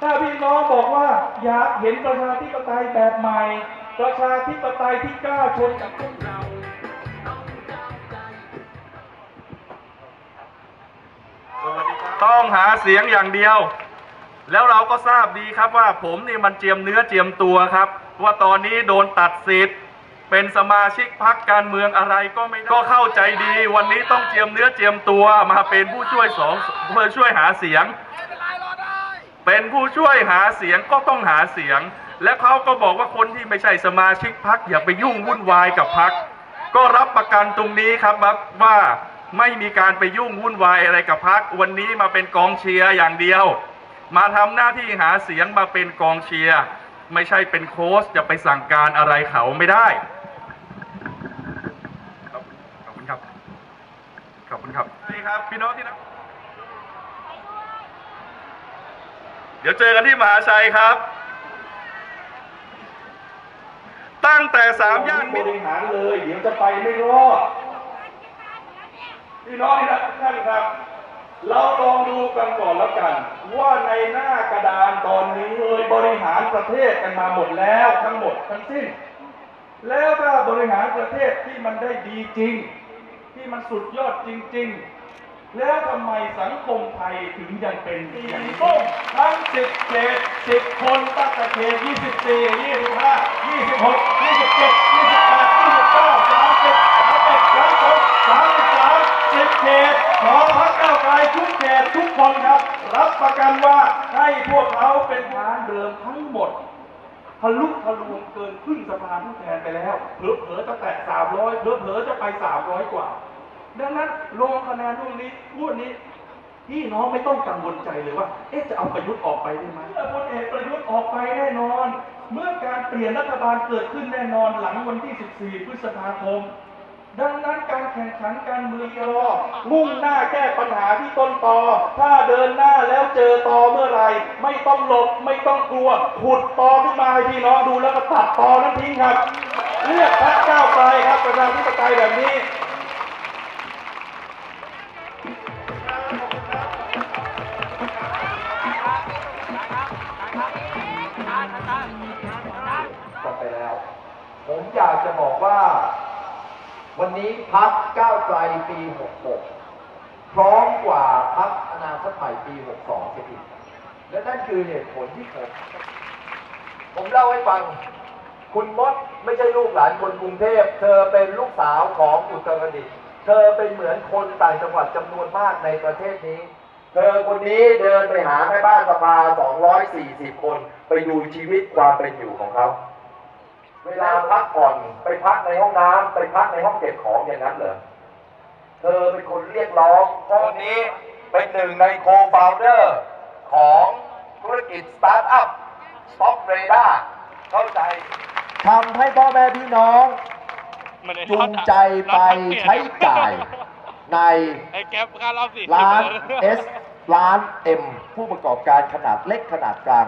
ถ้าพี่น้องบอกว่าอยากเห็นประชาธิปไตยแบบใหม่ ประชาธิปไตยที่กล้าชนกับพวกเรา ต้องหาเสียงอย่างเดียว แล้วเราก็ทราบดีครับว่าผมนี่มันเจียมเนื้อเจียมตัวครับ ว่าตอนนี้โดนตัดสิทธิ์เป็นสมาชิกพรรคการเมืองอะไรก็ไม่ได้ก็เข้าใจดี วันนี้ต้องเจียมเนื้อเจียมตัวมาเป็นผู้ช่วยสองเพื่อช่วยหาเสียง เป็นผู้ช่วยหาเสียงก็ต้องหาเสียง และเขาก็บอกว่าคนที่ไม่ใช่สมาชิกพรรคอย่าไปยุ่งวุ่นวายกับพรรคก็รับประกันตรงนี้ครับว่าไม่มีการไปยุ่งวุ่นวายอะไรกับพรรควันนี้มาเป็นกองเชียร์อย่างเดียว มาทำหน้าที่หาเสียงมาเป็นกองเชียร์ไม่ใช่เป็นโค้ชจะไปสั่งการอะไรเขาไม่ได้ขอบคุณครับขอบคุณครับใช่ครับพี่น้องที่รัก เดี๋ยวเจอกันที่มหาชัยครับ ตั้งแต่สามย่านบริหารเลย เดี๋ยวจะไปไม่รอดพี่น้องที่รักทุกท่านครับ เราลองดูกันก่อนแล้วกัน ว่าในหน้ากระดานตอนนี้เลยบริหารประเทศกันมาหมดแล้วทั้งหมดทั้งสิ้น แล้วถ้าบริหารประเทศที่มันได้ดีจริง ที่มันสุดยอดจริง ๆ แล้วทำไมสังคมไทยถึงยังเป็นอย่างนี้ทั้ง10เขต10คนตั้งแต่เขต24 25 26 27 28 29 30 31 32 33 10เขตขอพักเก้าไกลทุกเขตทุกคนครับ รับประกันว่าให้พวกเขาเป็นทางเดิมทั้งหมดทะลุทะลวงเกินครึ่งสภาผู้แทนไปแล้วเผลอๆจะแตะ300เผลอๆจะไป300กว่า ดังนั้นลงคะแนนพวกนี้พวกนี้พี่น้องไม่ต้องกังวลใจเลยว่า เอ๊ะ จะเอาประยุทธ์ออกไปได้ไหมเมื่อพลเอกประยุทธ์ออกไปแน่นอน เมื่อการเปลี่ยนรัฐบาลเกิดขึ้นแน่นอนหลังวันที่ 14 พฤษภาคม ดังนั้นการแข่งขันการเมืองรอมุ่งหน้าแก้ปัญหาที่ต้นตอ ถ้าเดินหน้าแล้วเจอตอเมื่อไร ไม่ต้องหลบ ไม่ต้องกลัว ขุดตอขึ้นมาให้พี่น้องดูแล้วก็ตัดตอนั้นทิ้งครับ เลือกพรรคก้าวไกลครับประชาธิปไตยแบบนี้ กันไปแล้ว ผมอยากจะบอกว่า วันนี้พักก้าวไกลปี 66 พร้อมกว่าพักอนาคตใหม่ปี 62เสียอีกและนั่นคือเหตุผลที่ผมผมเล่าให้ฟัง คุณมดไม่ใช่ลูกหลานคนกรุงเทพ เธอเป็นลูกสาวของอุตรดิตถ์ เธอเป็นเหมือนคนต่างจังหวัดจำนวนมากในประเทศนี้ เธอคนนี้เดินไปหาแม่บ้านสภา 240 คน ไปดูชีวิตความเป็นอยู่ของเขา เวลาพักผ่อนไปพักในห้องน้ำไปพักในห้องเก็บของอย่างนั้นเหรอ เธอเป็นคนเรียกร้องเพราะวันนี้เป็นหนึ่งในโคฟาวเดอร์ของธุรกิจสตาร์ทอัพ Stop r a d a r เข้าใจทำให้พ่อแม่พี่น้อง จูรถงอะใจไปรถทั้งเปลี่ยนใช้จ่ายในไอ้แก๊ปค่ารอบสี่ร้านสิบ S ร้าน M ผู้ประกอบการขนาดเล็กขนาดกลาง